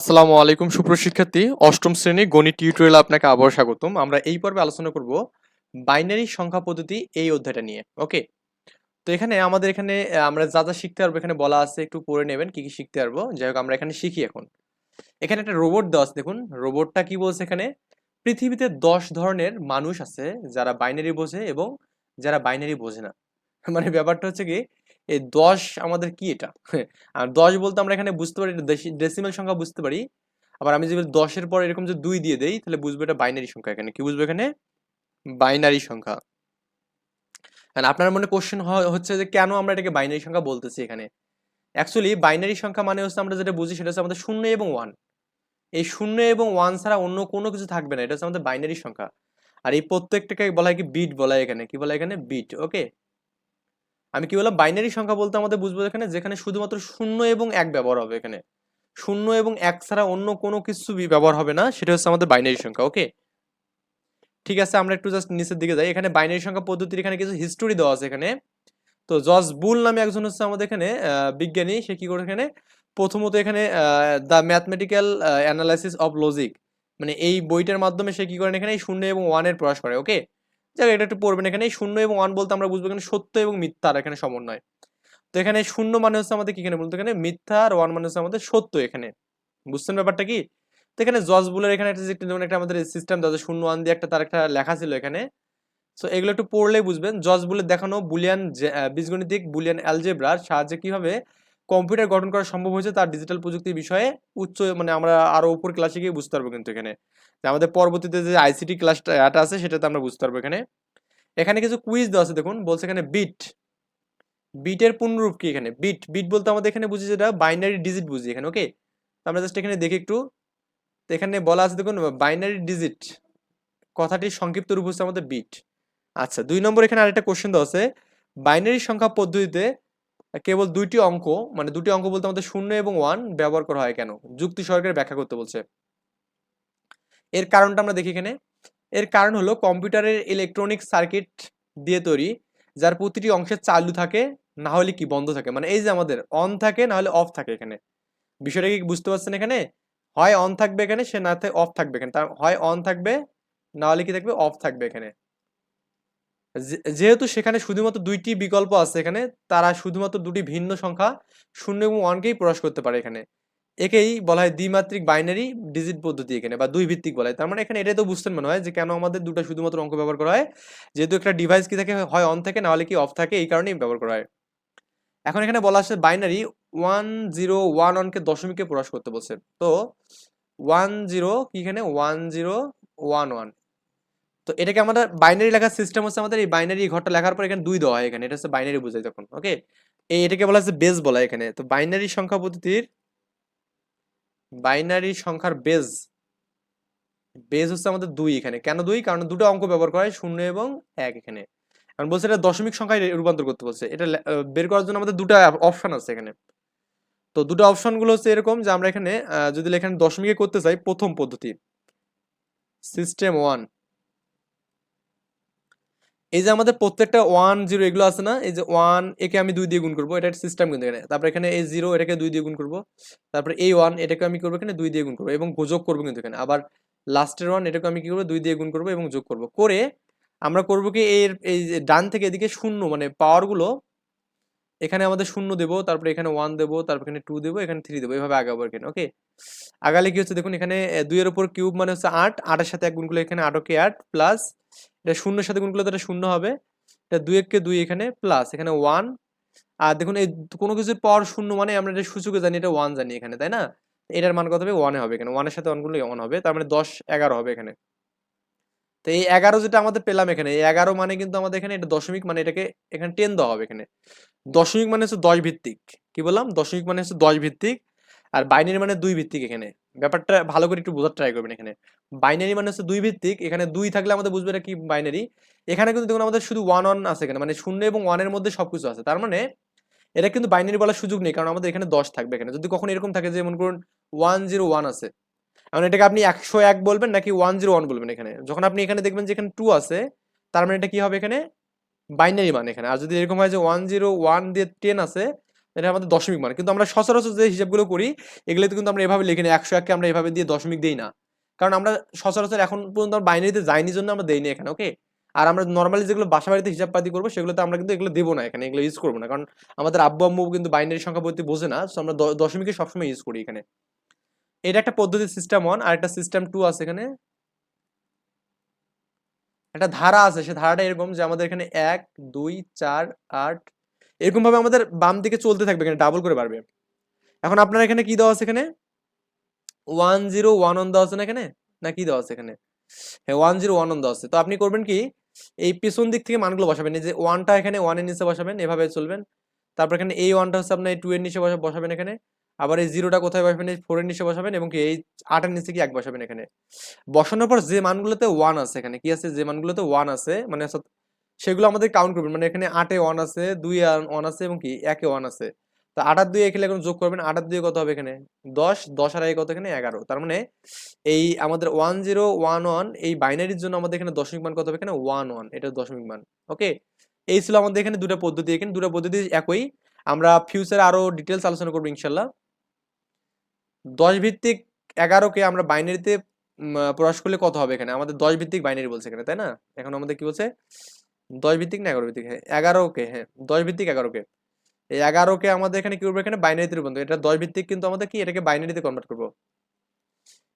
আসসালামু আলাইকুম সুপ্রশিক্ষার্থী অষ্টম শ্রেণি গণিত টিউটোরিয়াল আপনাকে আবার স্বাগতম। আমরা এই পর্বে আলোচনা করব বাইনারি সংখ্যা পদ্ধতি এই অধ্যায়টা নিয়ে, ওকে? তো এখানে আমাদের এখানে আমরা যা যা শিখতে পারব এখানে বলা আছে, একটু পড়ে নেবেন কি কি শিখতে পারব। যাই হোক, আমরা এখানে শিখি এখন। এখানে একটা রোবট দেওয়া আছে, দেখুন। রোবটটা কি বলছে এখানে? পৃথিবীতে দশ ধরনের মানুষ আছে যারা বাইনারি বোঝে এবং যারা বাইনারি বোঝে না। মানে ব্যাপারটা হচ্ছে কি এই দশ আমাদের কি এটা? আর দশ বলতে আমরা এখানে বুঝতে পারি ডেসিমেল সংখ্যা বুঝতে পারি। আবার আমি যদি দশের পর এরকম যে দুই দিয়ে দেই, তাহলে বুঝব এটা বাইনারি সংখ্যা এখানে। কি বুঝব এখানে? বাইনারি সংখ্যা। আপনার মনে কোশ্চেন হচ্ছে যে কেন আমরা এটাকে বাইনারি সংখ্যা বলতেছি এখানে? অ্যাকচুয়ালি বাইনারি সংখ্যা মানে হচ্ছে আমরা যেটা বুঝি সেটা হচ্ছে আমাদের শূন্য এবং ওয়ান এই শূন্য এবং ওয়ান ছাড়া অন্য কোনো কিছু থাকবে না, এটা হচ্ছে আমাদের বাইনারি সংখ্যা। আর এই প্রত্যেকটাকে বলা হয় কি বিট বলা এখানে। কি বলা এখানে? বিট ওকে আমি কি বললাম? বাইনারি সংখ্যা বলতে আমাদের বুঝব এখানে, যেখানে শুধুমাত্র শূন্য এবং এক ব্যবহার হবে এখানে। শূন্য এবং এক ছাড়া অন্য কোনো কিছু ব্যবহার হবে না, সেটা হচ্ছে আমাদের বাইনারি সংখ্যা ওকে ঠিক আছে, আমরা একটু জাস্ট নিচের দিকে যাই। এখানে বাইনারি সংখ্যা পদ্ধতির এখানে কিছু হিস্টোরি দেওয়া আছে এখানে। তো জজ বুল নামে একজন হচ্ছে আমাদের এখানে বিজ্ঞানী, সে কি করে এখানে? প্রথমত এখানে the mathematical analysis of logic মানে এই বইটার মাধ্যমে সে কি করেন এখানে? শূন্য এবং ওয়ানের প্রয়াস করে ওকে যাক এটা একটু পড়বেন এখানে। শূন্য এবং ওয়ান বলতে আমরা বুঝব এখানে সত্য এবং মিথ্যার এখানে সমন্বয়। তো এখানে শূন্য মানে হচ্ছে আমাদের কি এখানে বলতো এখানে মিথ্যা আর ওয়ান মানে হচ্ছে আমাদের সত্য এখানে। বুঝছেন ব্যাপারটা কি? তো এখানে জজ বুলের এখানে একটা যেমন একটা আমাদের সিস্টেম আছে, শূন্য ওয়ান দিয়ে একটা তার একটা লেখা ছিল এখানে। সো এগুলো একটু পড়লেই বুঝবেন। জজ বুলের দেখানো বুলিয়ান বীজগণিতিক বুলিয়ান অ্যালজেব্রার সাহায্যে কীভাবে কম্পিউটার গঠন করা সম্ভব হয়েছে তার ডিজিটাল প্রযুক্তির বিষয়ে উচ্চ মানে আমরা আরও উপর ক্লাসে গিয়ে বুঝতে পারব কিন্তু এখানে। আমাদের পরবর্তীতে যে আইসিটি ক্লাসটা এটা আছে সেটাতে আমরা বুঝতে পারব এখানে। এখানে কিছু কুইজ দেওয়া আছে, দেখুন, বলছে এখানে বিট বিটের পূর্ণরূপ কি এখানে? বিট বিট বলতে আমাদের এখানে বুঝি যেটা বাইনারি ডিজিট বুঝি এখানে ওকে আমরা জাস্ট এখানে দেখি একটু। তো এখানে বলা আছে, দেখুন বাইনারি ডিজিট কথাটির সংক্ষিপ্ত রূপ হচ্ছে আমাদের বিট আচ্ছা দুই নম্বর এখানে আরেকটা কোশ্চেন দেওয়া আছে। বাইনারি সংখ্যা পদ্ধতিতে কেবল দুইটি অঙ্ক মানে দুটি অঙ্ক বলতে আমাদের শূন্য এবং ওয়ান ব্যবহার করা হয় কেন? যুক্তি সহকারে ব্যাখ্যা করতে বলছে। এর কারণটা আমরা দেখি এখানে। এর কারণ হলো কম্পিউটারের ইলেকট্রনিক সার্কিট দিয়ে তৈরি, যার প্রতিটি অংশে চালু থাকে না হলে কি বন্ধ থাকে? মানে এই যে আমাদের অন থাকে না হলে অফ থাকে এখানে। বিষয়টা কি বুঝতে পারছেন এখানে? হয় অন থাকবে এখানে, সে না অফ থাকবে এখানে। হয় অন থাকবে না হলে কি থাকবে? অফ থাকবে এখানে। যেহেতু সেখানে শুধুমাত্র দুইটি বিকল্প আছে এখানে, তারা শুধুমাত্র দুটি ভিন্ন সংখ্যা শূন্য এবং ওয়ানকেই প্রকাশ করতে পারে এখানে। একেই বলা হয় দ্বিমাত্রিক বাইনারি ডিজিট পদ্ধতি এখানে, বা দুই ভিত্তিক বলা হয়। তার মানে এখানে এটাই তো বুঝতেন মনে হয় যে কেন আমাদের দুটো শুধুমাত্র অঙ্ক ব্যবহার করা হয়। যেহেতু একটা ডিভাইস কি থাকে, হয় অন থাকে, নাহলে কি অফ থাকে, এই কারণেই ব্যবহার করা হয়। এখন এখানে বলা আছে বাইনারি ওয়ান জিরো ওয়ান ওয়ানকে দশমিকে প্রকাশ করতে বলছে। তো ওয়ান জিরো কি এখানে? ওয়ান জিরো ওয়ান ওয়ান তো এটাকে আমাদের বাইনারি লেখার সিস্টেম হচ্ছে আমাদের এই বাইনারি ঘরটা লেখার পর এখানে দুই দেওয়া হয় এখানে। এটা হচ্ছে বাইনারি বোঝায় তখন ওকে এই এটাকে বলা হচ্ছে বেস বলা এখানে। তো বাইনারি সংখ্যা পদ্ধতির বাইনারি সংখ্যার বেজ বেজ হচ্ছে আমাদের দুই এখানে। কেন দুই? কারণ দুটো অঙ্ক ব্যবহার করা হয়, শূন্য এবং এক এখানে। কারণ বলছে এটা দশমিক সংখ্যায় রূপান্তর করতে বলছে। এটা বের করার জন্য আমাদের দুটো অপশন আছে এখানে। তো দুটো অপশনগুলো হচ্ছে এরকম যে আমরা এখানে যদি এখানে দশমিকে করতে চাই, প্রথম পদ্ধতি সিস্টেম ওয়ান এই যে আমাদের প্রত্যেকটা ওয়ান জিরো এগুলো আছে না, এই যে ওয়ান একে আমি দুই দিয়ে গুণ করব, এটা সিস্টেম কিন্তু এখানে। তারপরে এখানে এই জিরো এটাকে দুই দিয়ে গুণ করব, তারপরে এই ওয়ান এটাকে আমি করব এখানে দুই দিয়ে গুণ করব এবং যোগ করব কিন্তু এখানে। আবার লাস্টের ওয়ান এটাকে আমি কী করব, দুই দিয়ে গুণ করব এবং যোগ করব। করে আমরা করব কি এর, এই ডান থেকে এদিকে শূন্য মানে পাওয়ারগুলো এখানে আমাদের শূন্য দেবো, তারপরে এখানে ওয়ান দেবো, তারপর এখানে টু দেবো, এখানে থ্রি দেবো এইভাবে আগাবো এখানে ওকে আগালে কি হচ্ছে দেখুন, এখানে দুইয়ের উপর কিউব মানে হচ্ছে আট, আটের সাথে এক গুণ করলে এখানে আটকে আট প্লাস এটা শূন্যের সাথে গুণ করলে তো শূন্য হবে, এটা দুই এককে দুই এখানে প্লাস এখানে ওয়ান আর দেখুন, এই কোনো কিছুর পর শূন্য মানে আমরা এটা সূচকে জানি এটা ওয়ান জানি এখানে, তাই না? এটার মান কত হবে? ওয়ানে হবে এখানে ওয়ানের সাথে ওয়ান করলে ওয়ান হবে, তার মানে দশ, এগারো হবে এখানে। তো এই এগারো যেটা আমাদের পেলাম এখানে, এই এগারো মানে কিন্তু আমাদের এখানে এটা দশমিক মানে এটাকে এখানে টেন দেওয়া হবে এখানে। দশমিক মানে হচ্ছে দশ ভিত্তিক। কি বললাম? দশমিক মানে হচ্ছে দশ ভিত্তিক আর বাইনারি মানে দুই ভিত্তিক এখানে। ব্যাপারটা ভালো করে একটু বোঝার ট্রাই করবেন এখানে। বাইনারি মানে হচ্ছে দুই ভিত্তিক, এখানে দুই থাকলে আমাদের বুঝবে এটা কি বাইনারি। এখানে কিন্তু দেখুন আমাদের শুধু ওয়ান ওয়ান আছে এখানে মানে শূন্য এবং ওয়ানের মধ্যে সবকিছু আছে। তার মানে এটা কিন্তু বাইনারি বলার সুযোগ নেই, কারণ আমাদের এখানে দশ থাকবে এখানে। যদি কখনো এরকম থাকে যে মনে করুন ওয়ান জিরো ওয়ান আছে এখন এটাকে আপনি একশো এক বলবেন নাকি ওয়ান জিরো ওয়ান বলবেন এখানে? যখন আপনি এখানে দেখবেন যে এখানে টু আছে, তার মানে এটা কি হবে এখানে? বাইনারি মান এখানে। আর যদি এরকম হয় যে ওয়ান জিরো ওয়ান দিয়ে টেন আছে, এটা আমাদের দশমিক মান। কিন্তু আমরা সচরাচর যে হিসাবগুলো করি, এগুলোতে কিন্তু আমরা এভাবে লিখি না একশো এককে আমরা এভাবে দিয়ে দশমিক দিই না। কারণ আমরা সচরাচর এখন পর্যন্ত বাইনারিতে যাইনি জন্য আমরা দেইনি এখানে ওকে আর আমরা নর্মালি যেগুলো বাসা বাড়িতে হিসাবপাতি করব, সেগুলোতে আমরা কিন্তু এগুলো দেবো না এখানে, এগুলো ইউজ করব না। কারণ আমাদের আব্বু আম্মু কিন্তু বাইনারি সংখ্যা বলতে বোঝে না তো আমরা দশমিকে সবসময় ইউজ করি এখানে। এটা একটা পদ্ধতি সিস্টেম ওয়ান আর একটা সিস্টেম টু আছে এখানে। একটা ধারা আছে, সে ধারাটা এরকম যে আমাদের এখানে এক, দুই, চার, আট এরকম ভাবে আমাদের বাম দিকে চলতে থাকবে, এখানে ডাবল করে বাড়বে। এখন আপনার এখানে কি দেওয়া আছে এখানে? ওয়ান জিরো ওয়ান অন দেওয়া আছে না এখানে? না কি দেওয়া আছে এখানে? হ্যাঁ ওয়ান জিরো ওয়ান অন দেওয়া আছে। তো আপনি করবেন কি? এই পেছন দিক থেকে মানগুলো বসাবেন, এই যে ওয়ানটা এখানে ওয়ানের নিচে বসাবেন, এভাবে চলবেন। তারপর এখানে এই ওয়ানটা হচ্ছে আপনার টু এর নিচে বসা- বসাবেন এখানে। আবার এই জিরোটা কোথায় বসাবেন? এই ফোর এর নিচে বসাবেন এবং এই আটের নিচে কি এক বসাবেন এখানে? বসানোর পর যে মানগুলোতে ওয়ান আছে এখানে, কি আছে? যে মানগুলোতে ওয়ান আছে মানে সেগুলো আমাদের কাউন্ট করবেন। মানে এখানে আটে ওয়ান আছে, দুই ওয়ান আছে এবং কি একে ওয়ান আছে। তো আটার দুই এখানে এখন যোগ করবেন আটার দুই কত হবে এখানে? দশ দশ আর এক কত এখানে? এগারো। তার মানে এই আমাদের ওয়ান জিরো ওয়ান ওয়ান এই বাইনারির জন্য আমাদের এখানে দশমিক মান কত হবে এখানে? ওয়ান ওয়ান এটা দশমিক মান ওকে এই ছিল আমাদের এখানে দুটো পদ্ধতি। এখানে দুটো পদ্ধতি একই। আমরা ফিউচারে আরও ডিটেলস আলোচনা করব ইনশাল্লাহ। দশ ভিত্তিক এগারোকে আমরা বাইনারিতে প্রকাশ করলে কত হবে এখানে? আমাদের দশ ভিত্তিক বাইনারি বলছে এখানে, তাই না? এখন আমাদের কি বলছে? দশ ভিত্তিক না এগারো ভিত্তিক? হ্যাঁ এগারোকে হ্যাঁ দশ ভিত্তিক এগারোকে এই এগারোকে আমাদের এখানে কি করব? এখানে বাইনারিতে রূপান্তর এটা দশ ভিত্তিক কিন্তু আমাদের কি? এটাকে বাইনারিতে কনভার্ট করব।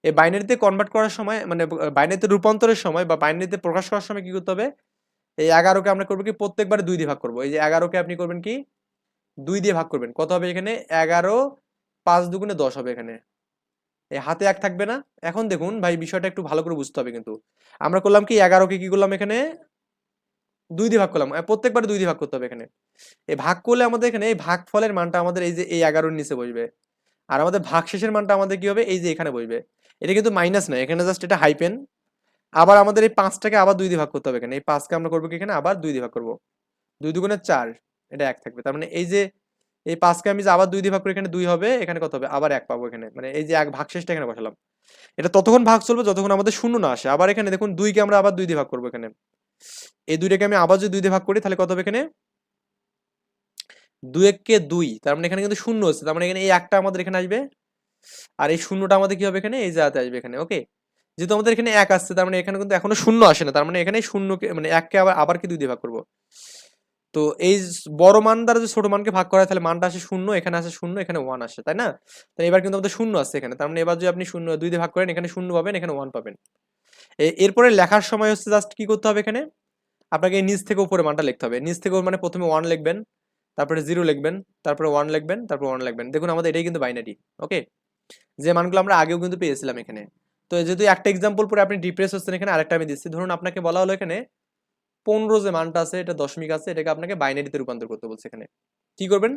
এই বাইনারিতে কনভার্ট করার সময় মানে বাইনারিতে রূপান্তরের সময় বা বাইনারিতে প্রকাশ করার সময় কি করতে হবে? এই এগারোকে আমরা করব কি? প্রত্যেকবারে দুই দিয়ে ভাগ করব। এই যে এগারোকে আপনি করবেন কি? দুই দিয়ে ভাগ করবেন। কত হবে এখানে? এগারো পাঁচ দুগুণে দশ হবে এখানে। এই হাতে এক থাকবে না। এখন দেখুন ভাই, বিষয়টা একটু ভালো করে বুঝতে হবে কিন্তু। আমরা করলাম কি, এগারোকে কি করলাম এখানে? দুই দিয়ে ভাগ করলাম। প্রত্যেকবারে দুই দিয়ে ভাগ করতে হবে এখানে। এই ভাগ করলে আমাদের এখানে এই ভাগ ফলের মানটা আমাদের এই যে এই এগারোর নিচে বসবে। আর আমাদের ভাগ শেষের মানটা আমাদের কি হবে? এই যে এখানে বসবে। এটা কিন্তু মাইনাস নয়। এখানে জাস্ট এটা হাইপেন আবার আমাদের এই পাঁচটাকে আবার দুই দিয়ে ভাগ করতে হবে এখানে। এই পাঁচকে আমরা করব কি এখানে? আবার দুই দিয়ে ভাগ করব। দুই দুগুণে চার। এটা এক থাকবে। তার মানে এই যে এই পাঁচকে আমি যে আবার দুই দিয়ে ভাগ করি এখানে দুই হবে, এখানে কত হবে? আবার এক পাবো এখানে। মানে এই যে এক ভাগ শেষটা এখানে বসালাম। এটা ততক্ষণ ভাগ চলবে যতক্ষণ আমাদের শূন্য না আসে। আবার এখানে দেখুন দুইকে আমরা আবার দুই দিয়ে ভাগ করব এখানে। এই দুইটাকে আমি আবার যদি দুই দিয়ে ভাগ করি, তাহলে কত হবে এখানে? দুই এককে দুই। তার মানে এখানে কিন্তু শূন্য হচ্ছে তার মানে এখানে এই একটা আমাদের এখানে আসবে। আর এই শূন্যটা আমাদের কি হবে এখানে? এই জায়গাতে আসবে এখানে ওকে যেহেতু আমাদের এখানে এক আসছে, তার মানে এখানে কিন্তু এখনও শূন্য আসে না। তার মানে এখানে শূন্যকে মানে এককে আবার আবার কি দুই দিয়ে ভাগ করব। তো এই বড় মান দ্বারা যে ছোট মানকে ভাগ করা তাহলে মানটা আসে শূন্য, এখানে আসে শূন্য, এখানে ওয়ান আসে, তাই না? তাহলে এবার কিন্তু আমাদের শূন্য আসছে এখানে, তার মানে এবার যদি আপনি শূন্য, দুই দিয়ে ভাগ করেন, এখানে শূন্য পাবেন, এখানে ওয়ান পাবেন। এরপরে লেখার সময় হচ্ছে জাস্ট কি করতে হবে এখানে? আপনাকে নিচ থেকে উপরে মানটা লিখতে হবে। নিচ থেকে মানে প্রথমে ওয়ান লিখবেন, তারপরে জিরো লিখবেন, তারপরে ওয়ান লিখবেন, তারপর ওয়ান লিখবেন। দেখুন আমাদের এটাই কিন্তু বাইনারি ওকে যে মানগুলো আমরা আগেও কিন্তু পেয়েছিলাম এখানে। তো যেহেতু একটা এক্সাম্পল পরে আপনি ডিপ্রেস হচ্ছেন এখানে, আরেকটা আমি দিচ্ছি। ধরুন আপনাকে বলা হলো এখানে পনেরো যে মানটা আছে, এটা দশমিক আছে, এটাকে আপনাকে বাইনারিতে রূপান্তর করতে বলছে এখানে। কি করবেন?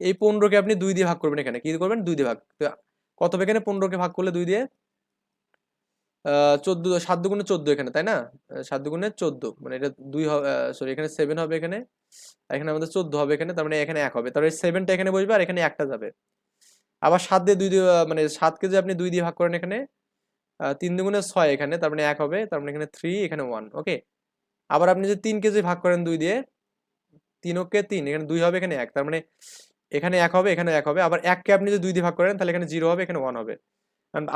এই পনেরোকে আপনি দুই দিয়ে ভাগ করবেন এখানে। কি করবেন? দুই দিয়ে ভাগ। কত এখানে? পনেরোকে ভাগ করলে দুই দিয়ে চোদ্দ, সাত দুগুণে চোদ্দ এখানে, তাই না? সাত দুগুণে চোদ্দ। মানে এটা দুই সরি এখানে সেভেন হবে এখানে এখানে আমাদের চোদ্দ হবে এখানে, তার মানে এখানে এক হবে। তারপরে সেভেনটা এখানে বসবে আর এখানে একটা যাবে। আবার সাত দিয়ে দুই দিয়ে মানে সাতকে যে আপনি দুই দিয়ে ভাগ করেন এখানে তিন দুগুণে ছয় এখানে, তার মানে এক হবে, তার মানে এখানে থ্রি এখানে ওয়ান ওকে আবার আপনি যদি তিন কেজি ভাগ করেন দুই দিয়ে, তিন ওকে তিন, এখানে দুই হবে, এখানে এক, তার মানে এখানে এক হবে, এখানে এক হবে, আবার এককে আপনি যদি দুই দিয়ে ভাগ করেন, তাহলে এখানে জিরো হবে, এখানে ওয়ান হবে।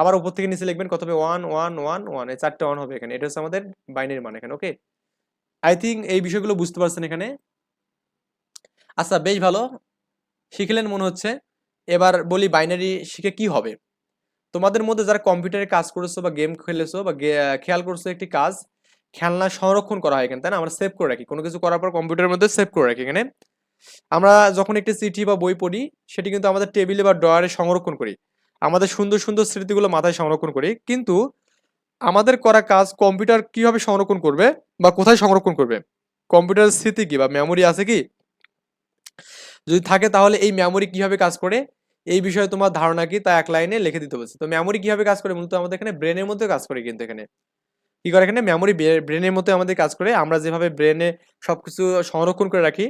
আবার উপর থেকে নিচে লিখবেন কত হবে? ওয়ান ওয়ান ওয়ান ওয়ান, এই চারটে ওয়ান হবে এখানে, এটা হচ্ছে আমাদের বাইনের মান এখানে ওকে আই থিঙ্ক এই বিষয়গুলো বুঝতে পারছেন এখানে। আচ্ছা বেশ ভালো, শিখলেন মনে হচ্ছে। এবার বলি বাইনারি শিখে কি হবে? তোমাদের মধ্যে যারা কম্পিউটারে কাজ করেছ বা গেম খেলেছো বা খেয়াল করছ একটি কাজ খেলনা সংরক্ষণ করা হয় এখানে, তাই না? আমরা সেভ করে রাখি। কোনো কিছু করার পর কম্পিউটারের মধ্যে সেভ করে রাখি এখানে। আমরা যখন একটি চিঠি বা বই পড়ি, সেটি কিন্তু আমাদের টেবিলে বা ড্রয়ারে সংরক্ষণ করি। আমাদের সুন্দর সুন্দর স্মৃতিগুলো মাথায় সংরক্ষণ করি। কিন্তু আমাদের করা কাজ কম্পিউটার কীভাবে সংরক্ষণ করবে বা কোথায় সংরক্ষণ করবে? কম্পিউটারের স্মৃতি কি বা মেমোরি আছে কি? যদি থাকে তাহলে এই মেমোরি কীভাবে কাজ করে? এই বিষয়ে তোমার ধারণা কি? তা এক লাইনে লিখে দিতে বলছে। তো মেমোরি কীভাবে কাজ করে মূলত আমাদের এখানে ব্রেনের মধ্যে কাজ করে কিন্তু এখানে। কি করে এখানে? মেমোরি ব্রেনের মধ্যে আমাদের কাজ করে। আমরা যেভাবে ব্রেনে সবকিছু সংরক্ষণ করে রাখি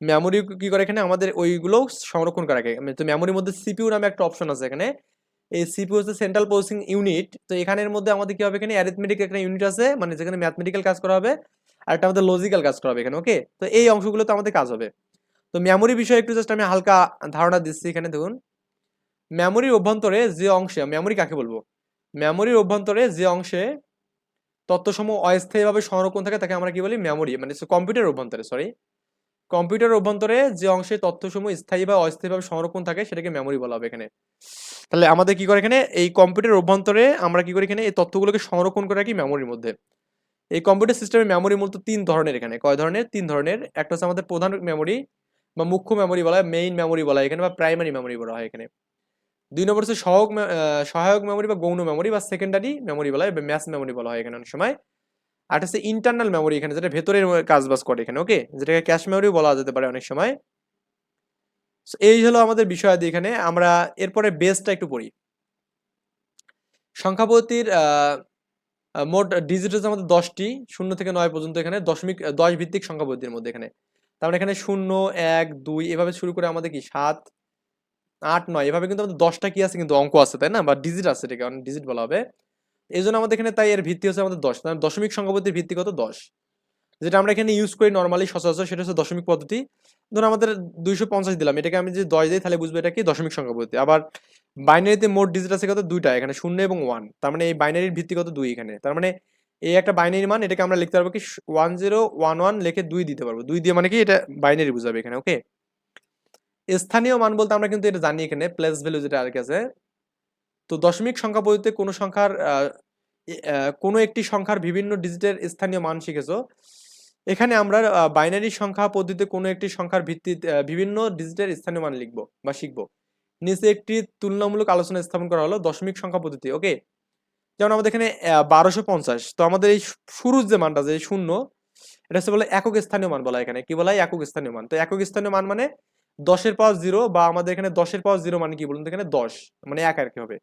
মেমোরি কি করে এখানে? আমাদের ওইগুলো সংরক্ষণ করে রাখে। তো মেমোরির মধ্যে সিপিইউ নামে একটা অপশন আছে এখানে। এই সিপিউ হচ্ছে সেন্ট্রাল প্রসেসিং ইউনিট তো এখানের মধ্যে আমাদের কী হবে এখানে? অ্যারিথমেটিক একটা ইউনিট আছে মানে যেখানে ম্যাথমেটিক্যাল কাজ করা হবে আর একটা আমাদের লজিক্যাল কাজ করা হবে এখানে ওকে তো এই অংশগুলো তো আমাদের কাজ হবে। তো মেমোরি বিষয়ে একটু জাস্ট আমি হালকা ধারণা দিচ্ছি এখানে, দেখুন। মেমোরির অভ্যন্তরে যে অংশে মেমোরি কাকে বলব? মেমোরির অভ্যন্তরে যে অংশে তথ্যসমূহ অস্থায়ীভাবে সংরক্ষণ থাকে, তাকে আমরা কি বলি? মেমোরি মানে কম্পিউটার অভ্যন্তরে সরি কম্পিউটার অভ্যন্তরে যে অংশে তথ্যসমূহ স্থায়ী বা অস্থায়ীভাবে সংরক্ষণ থাকে, সেটাকে মেমোরি বলা হবে এখানে। তাহলে আমাদের কি করে এখানে? এই কম্পিউটার অভ্যন্তরে আমরা কি করি এখানে? এই তথ্যগুলোকে সংরক্ষণ করে রাখি মেমোরির মধ্যে। এই কম্পিউটার সিস্টেমের মেমোরি মূলত তিন ধরনের এখানে। কয় ধরনের? তিন ধরনের। একটা হচ্ছে আমাদের প্রধান মেমোরি বা মুখ্য মেমোরি বলা হয় মেইন মেমোরি বলা হয় এখানে বা প্রাইমারি মেমোরি বলা হয় এখানে। দুই নম্বর হচ্ছে সহক মে- সহায়ক মেমোরি বা গৌণ মেমোরি বা সেকেন্ডারি মেমোরি বলা হয় বা ম্যাস মেমোরি বলা হয় এখানে অনেক সময়। আর হচ্ছে ইন্টারনাল মেমোরি এখানে যেটা ভেতরের কাজ বাজ করে এখানে ওকে যেটাকে ক্যাশ মেমোরি বলা যেতে পারে অনেক সময়। এই হলো আমাদের বিষয়াদি এখানে। আমরা এরপরে বেসটা একটু পড়ি। সংখ্যা পদ্ধতির আহ, আহ, মোট ডিজিট হচ্ছে আমাদের দশটি শূন্য থেকে নয় পর্যন্ত এখানে দশমিক দশ ভিত্তিক সংখ্যা পদ্ধতির মধ্যে এখানে। তারপরে এখানে শূন্য এক দুই এভাবে শুরু করে আমাদের কি? সাত আট, নয়, এভাবে কিন্তু আমাদের দশটা কি আছে কিন্তু অঙ্ক আছে, তাই না? বা ডিজিট আছে এটাকে, অনেক ডিজিট বলা হবে। এই জন্য আমাদের এখানে তাই এর ভিত্তি হচ্ছে আমাদের দশ মানে দশমিক সংখ্যা পদ্ধতির ভিত্তি কত? দশ। যেটা আমরা এখানে ইউজ করি নর্মালি সচরাচর সেটা হচ্ছে দশমিক পদ্ধতি। ধরুন আমাদের দুইশো পঞ্চাশ দিলাম, এটাকে আমি যদি দশ দিই তাহলে বুঝব এটা কি? দশমিক সংখ্যা পদ্ধতি আবার বাইনারিতে মোট ডিজিট আছে কত? দুইটা, এখানে শূন্য এবং ওয়ান তার মানে এই বাইনারির ভিত্তি কত? দুই এখানে। তার মানে এই একটা বাইনারি মান, এটাকে আমরা লিখতে পারব কি? ওয়ান জিরো ওয়ান ওয়ান লিখে দুই দিতে পারব। দুই দিয়ে মানে কি? এটা বাইনারি বুঝাবে এখানে ওকে স্থানীয় মান বলতে আমরা কিন্তু এটা জানি এখানে প্লেস ভ্যালু যেটা আর কি আছে। তো দশমিক সংখ্যা পদ্ধতিতে কোনো সংখ্যার কোনো একটি সংখ্যার বিভিন্ন ডিজিটের স্থানীয় মান শিখেছো। এখানে আমরা বাইনারি সংখ্যা পদ্ধতিতে কোনো একটি সংখ্যার ভিত্তিতে বিভিন্ন ডিজিটের স্থানীয় মান লিখব বা শিখব। নিচে একটি তুলনামূলক আলোচনা স্থাপন করা হলো দশমিক সংখ্যা পদ্ধতি ওকে যেমন আমাদের এখানে বারোশো পঞ্চাশ। তো আমাদের এই শুরুর যে মানটা যে শূন্য, এটা হচ্ছে বলে একক স্থানীয় মান বলা এখানে। কি বলা হয়? একক স্থানীয় মান। তো একক স্থানীয় মান মানে দশের পাওয়ার জিরো বা আমাদের এখানে দশের পাওয়ার জিরো মানে কি বলুন এখানে দশ মানে এক আর কি হবে।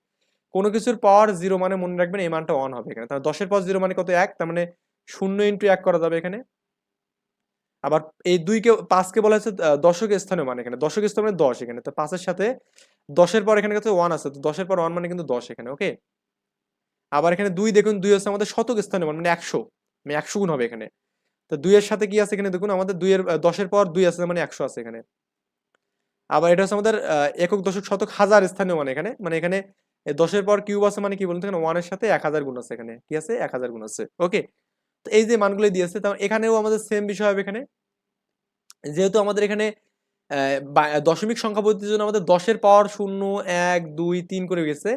কোনো কিছুর পাওয়ার জিরো মানে মনে রাখবেন এই মানটা অন হবে এখানে। তাহলে দশের পাওয়ার জিরো মানে কত এক? তার মানে শূন্য ইন্টু এক করা যাবে এখানে। আবার এই দুইকে পাঁচকে বলা হচ্ছে দশক স্থানীয় মানে এখানে। দশক স্থানীয় মানে দশ এখানে। তো পাঁচের সাথে দশের পর এখানে কাছে ওয়ান আছে। তো দশের পর ওয়ান মানে কিন্তু দশ এখানে ওকে আবার এখানে দুই দেখুন, দুই হচ্ছে আমাদের শতক স্থানীয় মান মানে একশো। মানে একশো গুণ হবে এখানে। তো দুইয়ের সাথে কি আছে এখানে দেখুন, আমাদের দুইয়ের দশের পর দুই আছে মানে একশো আছে এখানে। আবার এটা হচ্ছে আমাদের একক দশক শতক হাজার স্থানীয় মানে এখানে। মানে এখানে দশের পর কিউব আছে মানে কি বলুন এখানে? ওয়ানের সাথে এক হাজার গুণ আছে এখানে। কি আছে? এক হাজার গুণ আছে। ওকে তো এই যে মানগুলো দিয়েছে, তার এখানেও আমাদের সেম বিষয় হবে এখানে। যেহেতু আমাদের এখানে দশমিক সংখ্যা পদ্ধতির জন্য আমাদের দশের পাওয়ার শূন্য, এক, দুই, তিন করে গেছে।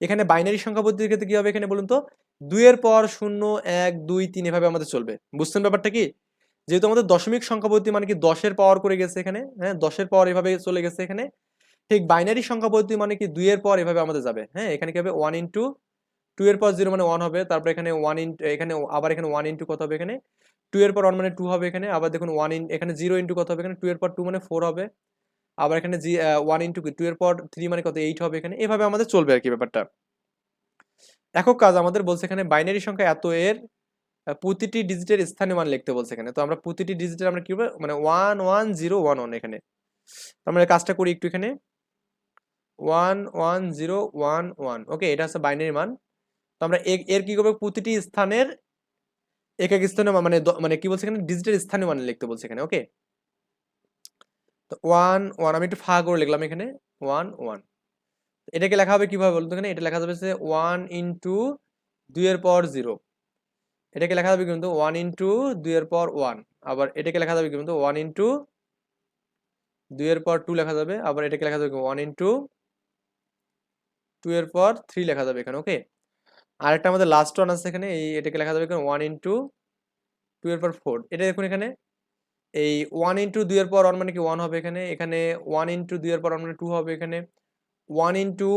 এখানে বাইনারি সংখ্যা পদ্ধতির ক্ষেত্রে কি হবে এখানে বলুন তো? দুইয়ের পর শূন্য, এক, দুই, তিন এভাবে আমাদের চলবে। বুঝছেন ব্যাপারটা কি? যেহেতু আমাদের দশমিক সংখ্যা পদ্ধতি মানে কি দশের পাওয়ার করে গেছে এখানে হ্যাঁ? দশের পাওয়ার এভাবে চলে গেছে এখানে। ঠিক বাইনারি সংখ্যা পদ্ধতি মানে কি দুইয়ের পর এভাবে আমাদের যাবে হ্যাঁ? এখানে কি হবে? ওয়ান ইন্টু টু এর পর জিরো মানে ওয়ান হবে, তারপর এখানে ওয়ান ইন্টু এখানে আবার এখানে ওয়ান ইন্টু কত হবে এখানে? টু এর পর ওয়ান মানে টু হবে এখানে, আবার দেখুন ওয়ান ইন এখানে জিরো ইন্টু কত হবে এখানে? টু এর পর টু মানে ফোর হবে। আবার এখানে জি ওয়ান ইন্টু টু এর পর থ্রি মানে কত? এইট হবে এখানে। এভাবে আমাদের চলবে আর কি ব্যাপারটা। একক কাজ আমাদের বলছে এখানে বাইনারি সংখ্যা এত এর প্রতিটি ডিজিটের স্থানীয় মান লিখতে বলছে এখানে। তো আমরা প্রতিটি ডিজিটের আমরা কি করব? মানে one one, zero, one one এখানে। আমরা কাজটা করি একটু এখানে। One one, zero, one one. Okay, এটা হচ্ছে বাইনারি মান। তো আমরা এর- কি করব? প্রতিটি স্থানের এক এক স্থানীয় মান মানে কি বলছে এখানে? ডিজিটের স্থানীয় মান লিখতে বলছে এখানে, ওকে? তো ওয়ান ওয়ান, আমি একটু ফা করে লিখলাম এখানে। One one. এটাকে লেখা হবে কীভাবে বলতো এখানে? এটা লেখা যাবে ওয়ান ইন্টু দুইয়ের পর জিরো। এটাকে লেখা যাবে কিন্তু ওয়ান ইন্টু দুইয়ের পর ওয়ান আবার এটাকে লেখা যাবে কিন্তু ওয়ান ইন্টু দুইয়ের পর টু লেখা যাবে। আবার এটাকে লেখা যাবে ওয়ান ইন্টু টু এর পর থ্রি লেখা যাবে এখানে ওকে আরেকটা আমাদের লাস্ট ওয়ান আছে এখানে, এই এটাকে লেখা যাবে এখানে ওয়ান ইন্টু টু এর পর ফোর এটা দেখুন এখানে, এই ওয়ান ইন্টু দুইয়ের পর ওয়ান মানে কি ওয়ান হবে এখানে? এখানে ওয়ান ইন্টু দুইয়ের পর ওয়ান মানে টু হবে এখানে। ওয়ান ইন্টু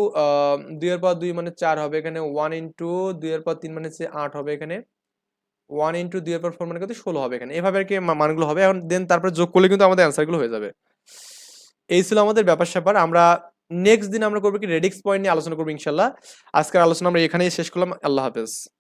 দুইয়ের পর দুই মানে চার হবে এখানে। ওয়ান ইন্টু দুইয়ের পর তিন মানে আট হবে এখানে। ওয়ান ইন্টু দুই পর ফোর মানে কত ষোলো হবে এখানে। এভাবে আর কি মানগুলো হবে। এখন দেন তারপরে যোগ করলে কিন্তু আমাদের অ্যান্সারগুলো হয়ে যাবে। এই ছিল আমাদের ব্যাপার স্যাপার। আমরা নেক্সট দিন আমরা করব কি রেডিক্স পয়েন্ট নিয়ে আলোচনা করব ইনশাল্লাহ। আজকের আলোচনা আমরা এখানেই শেষ করলাম। আল্লাহ হাফেজ।